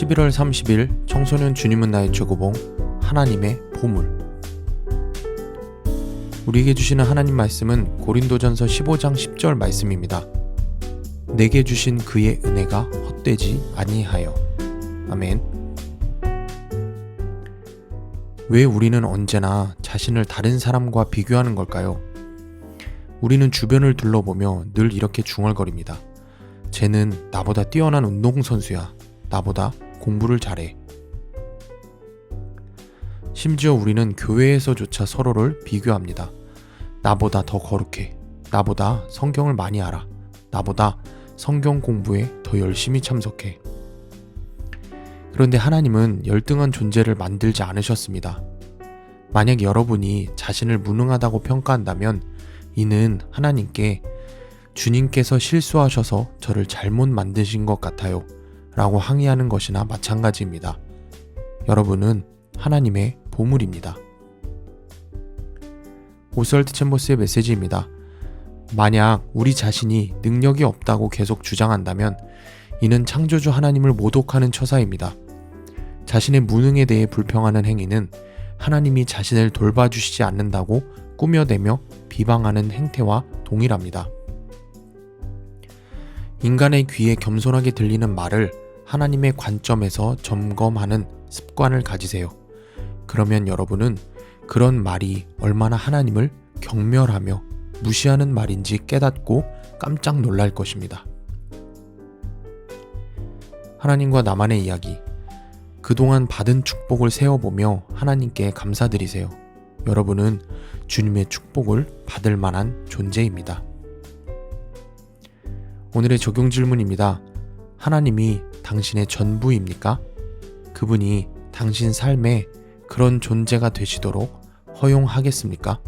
11월 30일 청소년 주님은 나의 최고봉 하나님의 보물 우리에게 주시는 하나님 말씀은 고린도전서 15장 10절 말씀입니다. 내게 주신 그의 은혜가 헛되지 아니하여 아멘. 왜 우리는 언제나 자신을 다른 사람과 비교하는 걸까요? 우리는 주변을 둘러보며 늘 이렇게 중얼거립니다. 쟤는 나보다 뛰어난 운동선수야. 나보다 공부를 잘해. 심지어 우리는 교회에서조차 서로를 비교합니다. 나보다 더 거룩해. 나보다 성경을 많이 알아. 나보다 성경 공부에 더 열심히 참석해. 그런데 하나님은 열등한 존재를 만들지 않으셨습니다. 만약 여러분이 자신을 무능하다고 평가한다면 이는 하나님께 주님께서 실수하셔서 저를 잘못 만드신 것 같아요. 라고 항의하는 것이나 마찬가지입니다. 여러분은 하나님의 보물입니다. 오스월드 챔버스의 메시지입니다. 만약 우리 자신이 능력이 없다고 계속 주장한다면 이는 창조주 하나님을 모독하는 처사입니다. 자신의 무능에 대해 불평하는 행위는 하나님이 자신을 돌봐주시지 않는다고 꾸며대며 비방하는 행태와 동일합니다. 인간의 귀에 겸손하게 들리는 말을 하나님의 관점에서 점검하는 습관을 가지세요. 그러면 여러분은 그런 말이 얼마나 하나님을 경멸하며 무시하는 말인지 깨닫고 깜짝 놀랄 것입니다. 하나님과 나만의 이야기. 그동안 받은 축복을 세어보며 하나님께 감사드리세요. 여러분은 주님의 축복을 받을 만한 존재입니다. 오늘의 적용 질문입니다. 하나님이 당신의 전부입니까? 그분이 당신 삶에 그런 존재가 되시도록 허용하겠습니까?